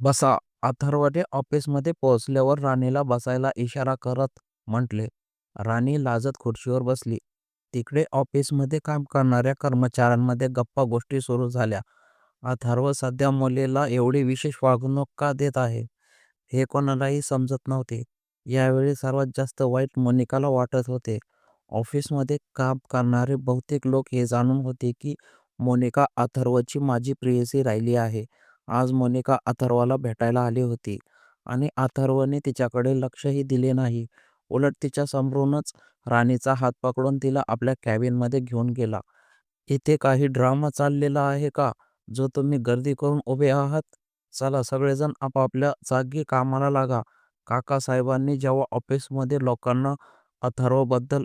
बसा. अथर्वने ऑफिसमध्ये पोहोचल्यावर राणीला बसायला इशारा करत म्हटले. राणी लाजत खुर्चीवर बसली. तिकडे ऑफिसमध्ये काम करणाऱ्या कर्मचाऱ्यांमध्ये गप्पा गोष्टी सुरू झाल्या. अथर्व सध्या मुलीला एवढी विशेष वागणूक का देत आहे हे कोणालाही समजत नव्हते. यावेळी सर्वात जास्त वाईट मोनिकाला वाटत होते. ऑफिसमध्ये काम करणारे बहुतेक लोक हे जाणून होते की मोनिका अथर्वची माझी प्रेयसी राहिली आहे. आज मोनिका अथर्वला भेटायला आली होती आणि अथर्वने तिच्याकडे लक्षही दिले नाही. उलट तिच्या समोरूनच राणीचा हात पकडून तिला आपल्या कॅबिनमध्ये घेऊन गेला. इथे काही ड्रामा चाललेला आहे का जो तुम्ही गर्दी करून उभे आहात? चला सगळेजण आपापल्या जागी कामाला लागा. काकासाहेबांनी जेव्हा ऑफिसमध्ये लोकांना अथर्वबद्दल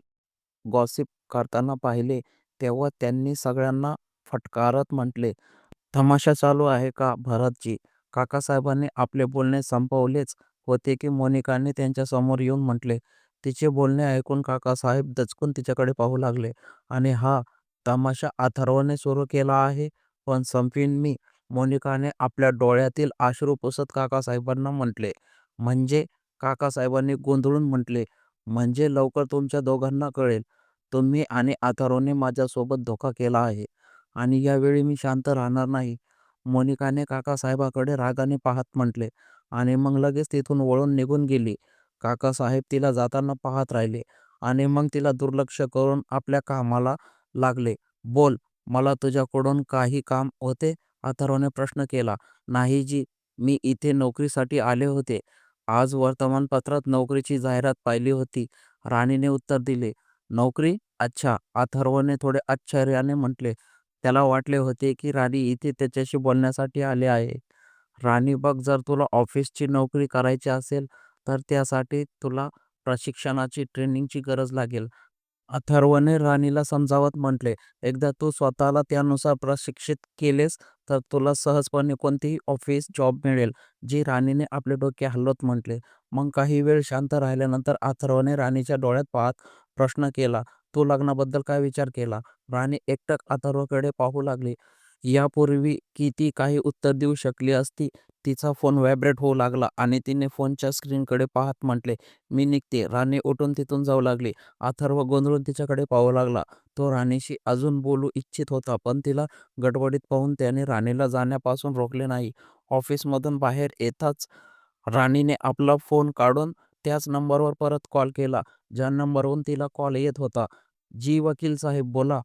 गॉसिप करताना पाहिले तेव्हा त्यांनी सगळ्यांना फटकारत म्हटले, तमाशा चालू आहे का भरतजी? काकासाहेबांनी आपले बोलणे संपवलेच होते की मोनिकाने त्यांच्यासमोर येऊन म्हटले. तिचे बोलणे ऐकून काकासाहेब दचकून तिच्याकडे पाहू लागले आणि हा तमाशा अथर्वने सुरू केला आहे पण संपवीन मी. मोनिकाने आपल्या डोळ्यातील अश्रू पुसत काकासाहेबांना म्हटले. म्हणजे? काकासाहेबांनी गोंधळून म्हटले. म्हणजे लवकर तुमच्या दोघांना कळेल. तुम्ही आणि अथर्वने माझ्यासोबत धोका केला आहे आणि यावेळी मी शांत राहणार नाही. मोनिकाने काकासाहेबाकडे रागाने पाहत म्हटले आणि मग लगेच तिथून वळून निघून गेली. काकासाहेब तिला जाताना पाहत राहिले आणि मग तिला दुर्लक्ष करून आपल्या कामाला लागले. बोल, मला तुझ्याकडून काही काम होते? अथर्वने प्रश्न केला. नाही जी, मी इथे नोकरीसाठी आले होते. आज वर्तमानपत्रात नोकरीची जाहिरात पाहिली होती, राणीने उत्तर दिले. नोकरी? अच्छा, अथर्वने थोडे आश्चर्याने म्हटले. त्याला वाटले होते की राणी इथे त्याच्याशी बोलण्यासाठी आले आहे. राणी बघ, जर तुला ऑफिसची नोकरी करायची असेल तर त्यासाठी तुला प्रशिक्षणाची ट्रेनिंगची गरज लागेल. अथर्वने राणीला समजावत म्हटले. एकदा तू स्वतःला त्यानुसार प्रशिक्षित केलेस तर तुला सहजपणे कोणतीही ऑफिस जॉब मिळेल. जी, राणीने आपले डोके हलवत म्हटले. मग काही वेळ शांत राहिल्यानंतर अथर्वने राणीच्या डोळ्यात पाहत प्रश्न केला. तो लग्नाबद्दल काय विचार केला? राणी एकटक अथर्वकडे पाहू लागली. यापूर्वी की ती काही उत्तर देऊ शकली असती, तिचा फोन व्हायब्रेट होऊ लागला आणि तिने फोनच्या स्क्रीनकडे पाहत म्हटले, मी निघते. राणी उठून तिथून जाऊ लागली. अथर्व गोंधळून तिच्याकडे पाहू लागला. तो राणीशी अजून बोलू इच्छित होता पण तिला गडबडीत पाहून त्याने राणीला जाण्यापासून रोखले नाही. ऑफिसमधून बाहेर येताच राणीने आपला फोन काढून त्याच नंबरवर परत कॉल केला, ज्या नंबरवरून तिला कॉल येत होता. जी, वकील साहेब बोला.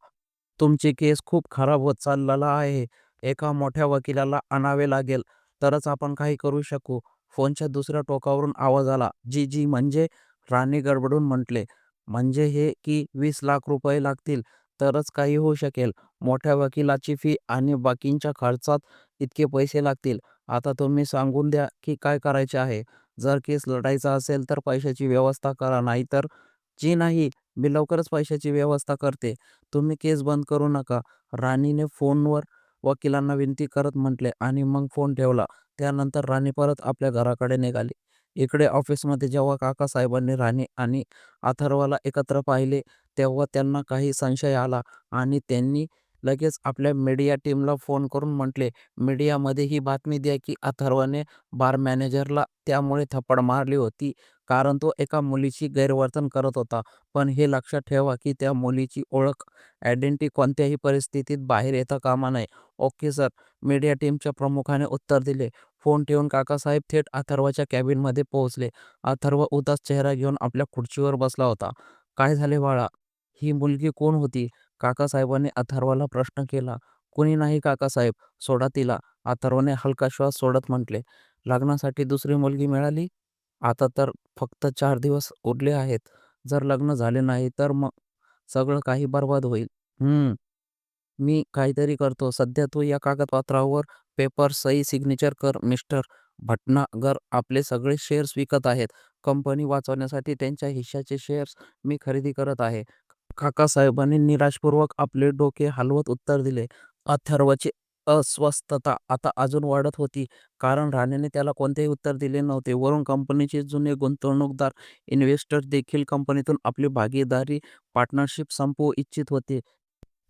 तुमची केस खूप खराब होत चाललेला आहे. एका मोठ्या वकिलाला आणावे लागेल तरच आपण काही करू शकू. फोनच्या दुसऱ्या टोकावरून आवाज आला. जी, जी, म्हणजे? राणी गडबडून म्हटले. म्हणजे हे की वीस लाख रुपये लागतील तरच काही होऊ शकेल. मोठ्या वकिलाची फी आणि बाकींच्या खर्चात इतके पैसे लागतील. आता तुम्ही सांगून द्या की काय करायचे आहे. जर केस लढायचा असेल तर पैशाची व्यवस्था करा नाहीतर. जी नाही, मी लवकरच पैशाची व्यवस्था करते. तुम्ही केस बंद करू नका. राणीने फोनवर वकिलांना विनंती करत म्हटले आणि मग फोन ठेवला. त्यानंतर राणी परत आपल्या घराकडे निघाली. इकडे ऑफिसमध्ये जेव्हा काकासाहेबांनी राणी आणि अथर्वाला एकत्र पाहिले तेव्हा त्यांना काही संशय आला आणि त्यांनी लगेच आपल्या मीडिया टीमला फोन करून म्हटले, मीडियामध्ये ही बातमी द्या की अथर्वने बार मॅनेजरला त्यामुळे थप्पड मारली होती कारण तो एका मुलीची गैरवर्तन करत होता. पण हे लक्षात ठेवा की त्या मुलीची ओळख, आयडेंटिटी कोणत्याही परिस्थितीत बाहेर येता कामा नये. ओके सर, मीडिया टीमच्या प्रमुखाने उत्तर दिले. फोन ठेवून काकासाहेब थेट अथर्वच्या कॅबिनमध्ये पोहोचले. अथर्व उदास चेहरा घेऊन आपल्या खुर्चीवर बसला होता. काय झाले बाळा? ही मुलगी कोण होती? काकासाहेबांनी अथर्वाला प्रश्न केला. कुणी नाही काकासाहेब, सोडा तिला. अथर्वाने हलका श्वास सोडत म्हटले. लग्नासाठी दुसरी मुलगी मिळाली? आता तर फक्त चार दिवस उरले आहेत. जर लग्न झाले नाही तर मग सगळं काही बरबाद होईल. हम्म, मी काहीतरी करतो. सध्या तू या कागदपत्रावर पेपर सही सिग्नेचर कर. मिस्टर भटनागर आपले सगळे शेअर्स विकत आहेत. कंपनी वाचवण्यासाठी त्यांच्या हिश्श्याचे शेअर्स मी खरेदी करत आहे. काकासाहेबांनी निराशपूर्वक आपले डोके हलवत उत्तर दिले. अथर्वची अस्वस्थता आता अजून वाढत होती कारण राणेने त्याला कोणतेही उत्तर दिले नव्हते. वरून कंपनीचे जुने गुंतवणूकदार इन्व्हेस्टर देखील कंपनीतून आपली भागीदारी पार्टनरशिप संपवू इच्छित होते.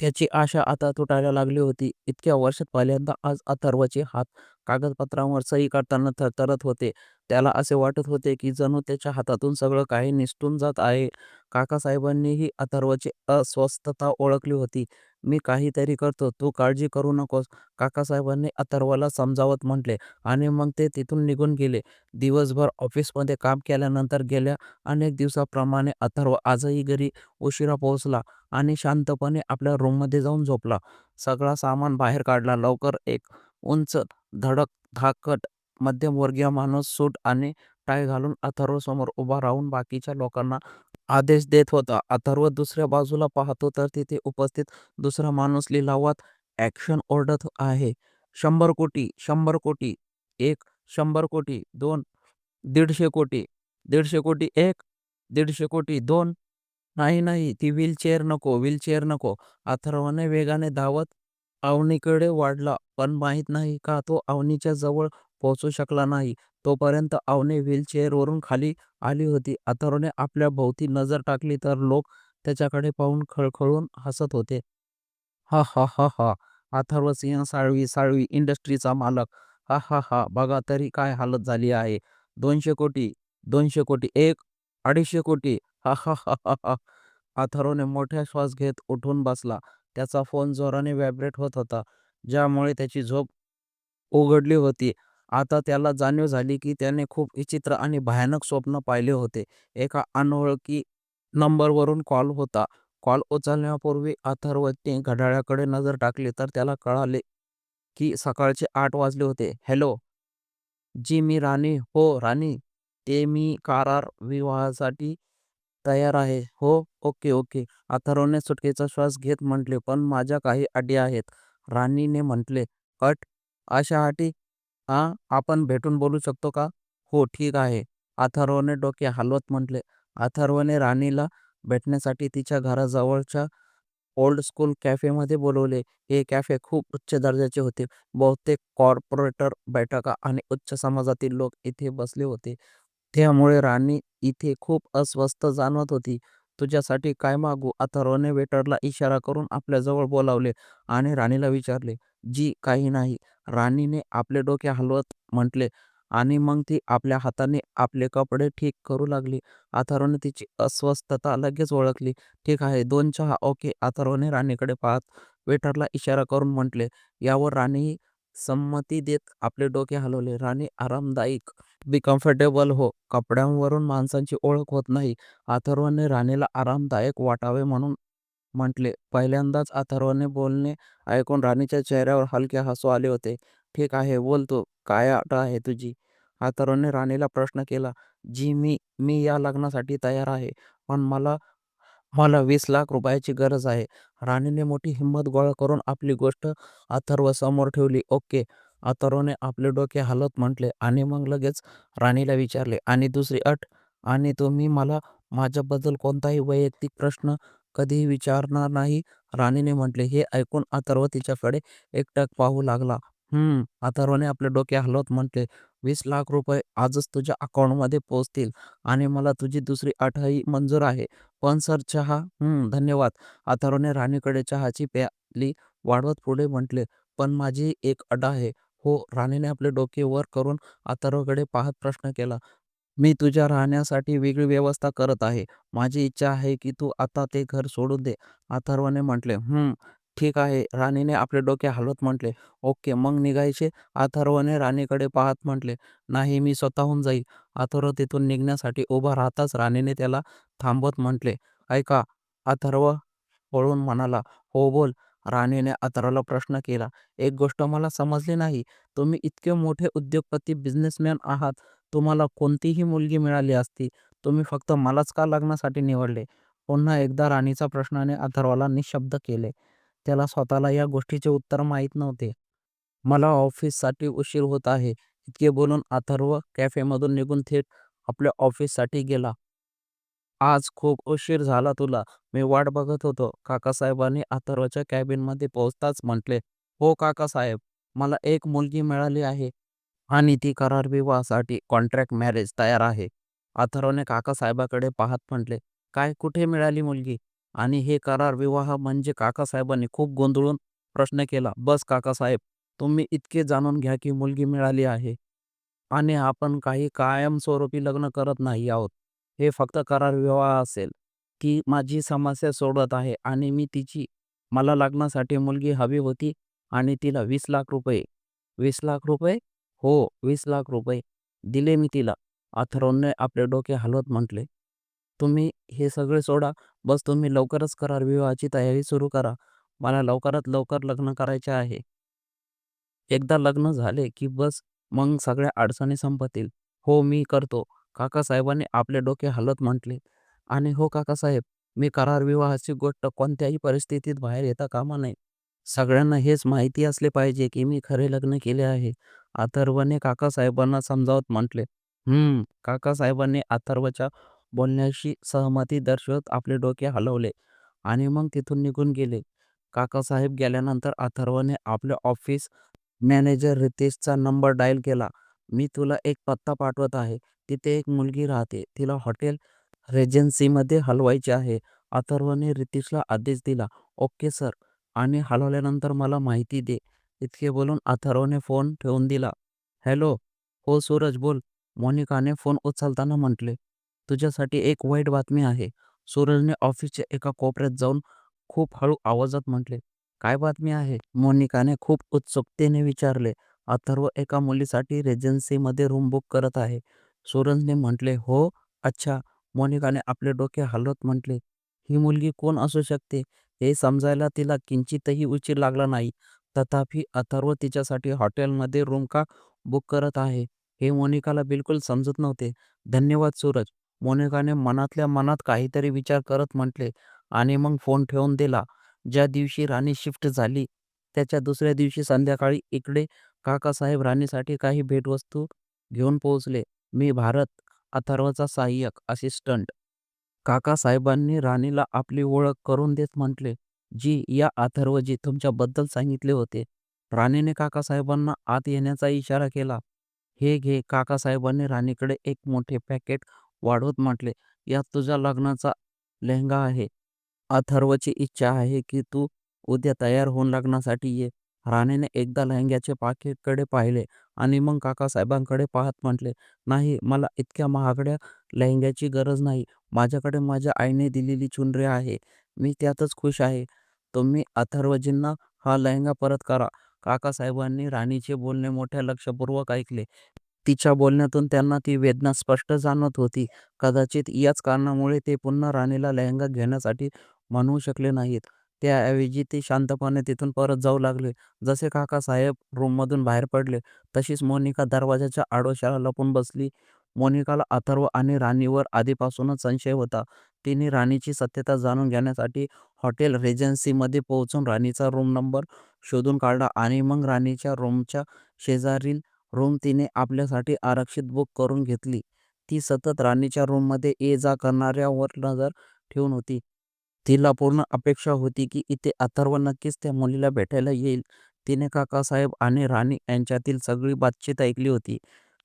त्याची आशा आता तुटायला लागली होती. इतक्या वर्षात पहिल्यांदा आज अथर्वचे हात कागदपत्रांवर सही करताना थरथरत होते. त्याला असे वाटत होते की जणू त्याच्या हातातून सगळं काही निसटून जात आहे. काकासाहेबांनीही अथर्वची अस्वस्थता ओळखली होती. "मी काहीतरी करतो, तू काळजी करू नकोस," काकासाहेबांनी अथर्वला समजावत म्हटले आणि मग ते तिथून निघून गेले. दिवसभर ऑफिसमध्ये काम केल्यानंतर गेल्या अनेक दिवसाप्रमाणे अथर्व आजही घरी उशिरा पोहोचला आणि शांतपणे आपल्या रूममध्ये जाऊन झोपला. सगळा सामान बाहेर काढला. लवकर एक उंच, धडक धाकट मध्यमवर्गीय माणूस सूट आणि टाय घालून अथर्वसमोर उभा राहून बाकीच्या लोकांना आदेश देत होता. अथर्व दुसऱ्या बाजूला पाहतो तर तिथे उपस्थित दुसरा माणूस लिलावात ॲक्शन ओरडत आहे. "शंभर कोटी, शंभर कोटी, एक, शंभर कोटी, दोन, दीडशे कोटी, दीडशे कोटी एक, दीडशे कोटी दोन, नाही नाही, ती व्हीलचेअर नको, व्हीलचेअर नको." अथर्वने वेगाने धावत अवनीकडे वाढला, पण माहीत नाही का तो अवनीच्या जवळ पोहोचू शकला नाही. तोपर्यंत अवनी व्हीलचेअरवरून खाली आली होती. अथर्वने आपल्या भोवती नजर टाकली तर लोक त्याच्याकडे पाहून खळखळून हसत होते. हा हा हा हा अथर्व सिंह साळवी साळवी इंडस्ट्रीचा मालक हा हा हा बघा तरी काय हालत झाली आहे. दोनशे कोटी, दोनशे कोटी एक, अडीचशे कोटी हा हा हा हा हा अथर्वने मोठा श्वास घेत उठून बसला. त्याचा फोन जोराने व्हायब्रेट होत होता, ज्यामुळे त्याची झोप उघडली होती. आता त्याला जाणीव झाली की त्याने खूप विचित्र आणि भयानक स्वप्न पाहिले होते. एका अनोळखी नंबरवरून कॉल होता. कॉल उचलण्यापूर्वी अथर्वने घड्याळाकडे नजर टाकली तर त्याला कळाले की सकाळचे आठ वाजले होते. "हॅलो. जी मी राणी हो राणी. ते मी कारार विवाहासाठी तयार आहे. हो. Okay okay." अथर्वने सुटकेचा श्वास घेत म्हटले, "पण माझ्या काही अटी आहेत." राणीने म्हटले, "अट? अशा अटी? हा आपण भेटून बोलू शकतो का?" "हो ठीक आहे." अथर्वने डोके हलवत म्हटले. अथर्वने राणीला भेटण्यासाठी तिच्या घराजवळच्या ओल्ड स्कूल कॅफेमध्ये बोलवले हे कॅफे खूप उच्च दर्जाचे होते. बहुतेक कॉर्पोरेटर बैठका आणि उच्च समाजातील लोक इथे बसले होते. त्यामुळे राणी इथे खूप अस्वस्थ जाणवत होती. "तुझ्यासाठी काय मागू अथर्वने वेटरला इशारा करून आपल्याजवळ बोलावले आणि राणीला विचारले. "जी, काही नाही." राणीने आपले डोके हलवत म्हटले आणि मग ती आपल्या हाताने आपले कपडे ठीक करू लागली. अथर्वने तिची अस्वस्थता लगेच ओळखली. "ठीक आहे, दोन चहा." "ओके." अथर्वने राणीकडे पाहत वेटरला इशारा करून म्हटले. यावर राणीही संमती देत आपले डोके हलवले. राणी आरामदायक बी कम्फर्टेबल हो, कपड्यांवरून माणसांची ओळख होत नाही. अथर्वने राणीला आरामदायक वाटावे म्हणून म्हटले. पहिल्यांदाच अथर्वने बोलणे ऐकून राणीच्या चेहऱ्यावर हलके हसू आले होते. "ठीक आहे, बोल तू. काय अट आहे तुझी?" अथर्वने राणीला प्रश्न केला. "जी मी मी या लग्नासाठी तयार आहे, पण मला मला वीस लाख रुपयाची गरज आहे." राणीने मोठी हिंमत गोळा करून आपली गोष्ट अथर्वसमोर ठेवली. "ओके." अथर्वने आपले डोके हलवत म्हटले आणि मग लगेच राणीला विचारले, "आणि दुसरी अट?" "आणि तुम्ही मला माझ्याबद्दल कोणताही वैयक्तिक प्रश्न कधीही विचारणार नाही." राणीने म्हटले. हे ऐकून अथर्व तिच्याकडे एकटक पाहू लागला. "हं." अथर्वने आपले डोके हलवत म्हटले. "वीस लाख रुपये आजच तुझ्या अकाउंटमध्ये पोहोचतील आणि मला तुझी दुसरी अटही मंजूर आहे." "पण सर, चहा?" धन्यवाद." अथर्वने राणीकडे चहाची प्याली वाढवत पुढे म्हटले, "पण माझी एक अट आहे." "हो." राणीने आपले डोके वर करून अथर्वकडे पाहत प्रश्न केला. "मी तुझ्या राहण्यासाठी वेगळी व्यवस्था करत आहे. माझी इच्छा आहे की तू आता ते घर सोडून दे." अथर्वने म्हटले. ठीक आहे." राणीने आपले डोके हलवत म्हटले. "ओके, मग निघायचे?" अथर्वने राणीकडे पाहत म्हटले. "नाही, मी स्वतःहून जाईल." अथर्व तिथून निघण्यासाठी उभा राहताच राणीने त्याला थांबवत म्हटले. "ऐका." अथर्व पळून म्हणाला. "हो, बोल." राणीने अथर्वला प्रश्न केला. "एक गोष्ट मला समजली नाही. तुम्ही इतके मोठे उद्योगपती, बिझनेसमॅन आहात. तुम्हाला कोणतीही मुलगी मिळाली असती. तुम्ही फक्त मलाच का लग्नासाठी निवडले?" पुन्हा एकदा राणीचा प्रश्नाने अथर्वाला निःशब्द केले. त्याला स्वतःला या गोष्टीचे उत्तर माहीत नव्हते. "मला ऑफिससाठी उशीर होत आहे." इतके बोलून अथर्व कॅफेमधून निघून थेट आपल्या ऑफिससाठी गेला. "आज खूप उशीर झाला तुला. मी वाट बघत होतो." काकासाहेबांनी अथर्वच्या कॅबिनमध्ये पोहोचताच म्हटले. "हो काकासाहेब, मला एक मुलगी मिळाली आहे आणि ती करार विवाहासाठी कॉन्ट्रॅक्ट मॅरेज तयार आहे." अथर्वने काकासाहेबाकडे पाहत म्हटले. "काय? कुठे मिळाली मुलगी? आणि हे करार विवाह म्हणजे?" काकासाहेबांनी खूप गोंधळून प्रश्न केला. "बस काकासाहेब, तुम्ही इतके जाणून घ्या की मुलगी मिळाली आहे आणि आपण काही कायमस्वरूपी लग्न करत नाही आहोत. हे फक्त करार विवाह असेल. ती माझी समस्या सोडत आहे आणि मी तिची मला लग्नासाठी मुलगी हवी होती आणि तिला वीस लाख रुपये वीस लाख रुपये? हो वीस लाख रुपये दिले मी तिला. अथर्वने आपले डोके हलवत म्हटले तुम्ही हे सगळे सोडा. बस तुम्ही लवकरच करार विवाहाची तयारी सुरू करा. मला लवकरात लवकर लग्न करायचे आहे. एकदा लग्न झाले की बस मग सगळ्या अडचणी संपतील. हो मी करतो. काकासाहेबांनी आपले डोके हलत म्हटले आणि हो काकासाहेब मी करार विवाहाची गोष्ट कोणत्याही परिस्थितीत बाहेर येता कामा नये. सगळ्यांना हेच माहिती असले पाहिजे की मी खरे लग्न केले आहे. अथर्वने काकासाहेबांना समजावत म्हटले हम्म काकासाहेबांनी अथर्वच्या बोलण्याशी सहमती दर्शवत आपले डोके हलवले आणि मग तिथून निघून गेले. काकासाहेब गेल्यानंतर अथर्वने आपल्या ऑफिस मॅनेजर रितेशचा नंबर डायल केला. मी तुला एक पत्ता पाठवत आहे. तिथे एक मुलगी राहते. तिला हॉटेल रेजन्सीमध्ये हलवायचे आहे. अथर्वने रितेशला आदेश दिला ओके सर. आणि हलवल्यानंतर मला माहिती दे. इतके बोलून अथर्वने फोन ठेवून दिला. हॅलो. हो सूरज बोल. मोनिकाने फोन उचलताना म्हटले तुझ्यासाठी एक वाईट बातमी आहे. सूरजने ऑफिसच्या एका कोपऱ्यात जाऊन खूप हळू आवाजात म्हटले काय बातमी आहे? मोनिकाने खूप उत्सुकतेने विचारले अथर्व एका मुलीसाठी रेजन्सीमध्ये रूम बुक करत आहे. सूरजने म्हटले हो अच्छा. मोनिकाने आपले डोके हलवत म्हटले ही मुलगी कोण असू शकते? हे समजायला तिला किंचितही उशीर लागला नाही. तथापि अथर्व तिच्यासाठी हॉटेलमध्ये रूम का बुक करत आहे हे मोनिकाला बिलकुल समजत नव्हते. धन्यवाद सूरज. मोनिकाने मनातल्या मनात काहीतरी विचार करत म्हटले आणि मग फोन ठेवून दिला. ज्या दिवशी राणी शिफ्ट झाली त्याच्या दुसऱ्या दिवशी संध्याकाळी इकडे काकासाहेब राणीसाठी काही भेटवस्तू घेऊन पोहोचले. मी भारत अथर्वचा सहाय्यक असिस्टंट. काकासाहेबांनी राणीला आपली ओळख करून देत म्हटले जी या अथर्वजी तुमच्याबद्दल सांगितले होते. राणीने काकासाहेबांना आत येण्याचा इशारा केला. हे घे काकासाहेबांनी राणीकडे एक मोठे पॅकेट वाढवत म्हटले. यात तुझ्या लग्नाचा लेहंगा आहे. अथर्वची इच्छा आहे की तू उद्या तयार होऊन लग्नासाठी ये. राणेने एकदा लेहंग्याचे पाकिटकडे पाहिले आणि मग काकासाहेबांकडे पाहत म्हटले नाही मला इतक्या महागड्या लेहंग्याची गरज नाही. माझ्याकडे माझ्या आईने दिलेली चुनरी आहे. मी त्यातच खुश आहे. तुम्ही अथर्वजींना हा लहंगा परत करा. काकासाहेबांनी राणीचे बोलणे मोठ्या लक्षपूर्वक ऐकले. तिच्या बोलण्यातून त्यांना ती वेदना स्पष्ट जाणवत होती. कदाचित याच कारणामुळे ते पुन्हा राणीला लहंगा घेण्यासाठी म्हणू शकले नाहीत. त्याऐवजी ते शांतपणे तिथून परत जाऊ लागले. जसे काकासाहेब रूममधून बाहेर पडले तशीच मोनिका दरवाजाच्या आडोशाला लपून बसली. मोनिकाला अथर्व आणि राणीवर आधीपासूनच संशय होता. तिने राणीची सत्यता जाणून घेण्यासाठी हॉटेल रेजन्सीमध्ये पोहोचून राणीचा रूम नंबर शोधून काढला आणि मग राणीच्या रूमच्या शेजारील रूम तिने आपल्यासाठी आरक्षित बुक करून घेतली. ती सतत राणीच्या रूममध्ये ये जा करणाऱ्यावर नजर ठेवून होती. तिला पूर्ण अपेक्षा होती की इथे अथर्व नक्कीच त्या मुलीला भेटायला येईल. तिने काकासाहेब आणि राणी यांच्यातील सगळी बातचीत ऐकली होती.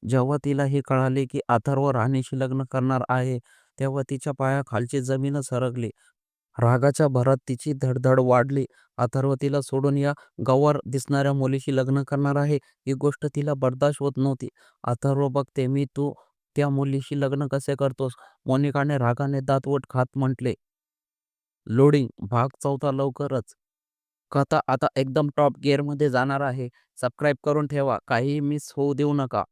जेव्हा तिला हे कळाले की अथर्व राणीशी लग्न करणार आहे तेव्हा तिच्या पायाखालची जमीन सरकली रागाच्या भरात तिची धडधड वाढली. अथर्व तिला सोडून या गवार दिसणाऱ्या मुलीशी लग्न करणार आहे ही गोष्ट तिला बर्दाश्त होत नव्हती. अथर्व बघते मी तू त्या मुलीशी लग्न कसे करतोस? मोनिकाने रागाने दातवट खात म्हटले लोडिंग भाग चौथा लवकरच. कथा आता एकदम टॉप गिअरमध्ये जाणार आहे. सबस्क्राईब करून ठेवा. काहीही मिस होऊ देऊ नका.